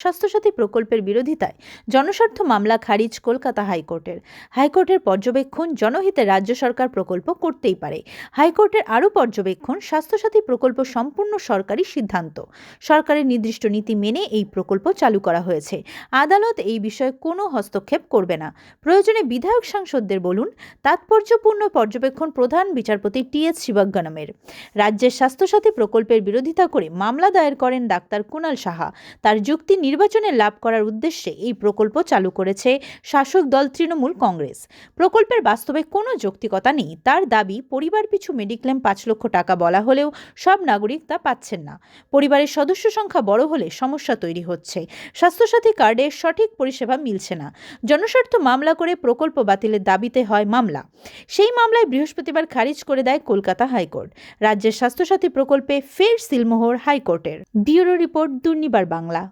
স্বাস্থ্যসাথী প্রকল্পের বিরোধিতায় জনস্বার্থ মামলা খারিজ কলকাতা হাইকোর্টের। হাইকোর্টের পর্যবেক্ষণ জনহিতে রাজ্য সরকার প্রকল্প করতেই পারে। হাইকোর্টের আরও পর্যবেক্ষণ স্বাস্থ্যসাথী প্রকল্প সম্পূর্ণ সরকারি সিদ্ধান্ত। সরকারের নির্দিষ্ট নীতি মেনে এই প্রকল্প চালু করা হয়েছে। আদালত এই বিষয়ে কোনো হস্তক্ষেপ করবে না। প্রয়োজনে বিধায়ক সাংসদদের বলুন, তাৎপর্যপূর্ণ পর্যবেক্ষণ প্রধান বিচারপতি টি এস শিবাজ্ঞানমের রাজ্যের স্বাস্থ্যসাথী প্রকল্পের বিরোধিতা করে মামলা দায়ের করেন ডাক্তার কুণাল সাহা। তার যুক্তি নির্বাচনে লাভ করার উদ্দেশ্যে এই প্রকল্প চালু করেছে শাসক দল তৃণমূল কংগ্রেস। প্রকল্পের বাস্তবে কোনো যৌক্তিকতা নেই। তার দাবি, পরিবার পিছু মেডিক্লেম পাঁচ লক্ষ টাকা বলা হলেও সব নাগরিক তা পাচ্ছেন না। পরিবারের সদস্য সংখ্যা বড় হলে সমস্যা তৈরি হচ্ছে। স্বাস্থ্যসাথী কার্ডে সঠিক পরিষেবা মিলছে না। জনস্বার্থ মামলা করে প্রকল্প বাতিলের দাবিতে হয় মামলা। সেই মামলায় বৃহস্পতিবার খারিজ করে দেয় কলকাতা হাইকোর্ট। রাজ্যের স্বাস্থ্যসাথী প্রকল্পে ফের সিলমোহর হাইকোর্টের। Bureau report Durnibar Bangla.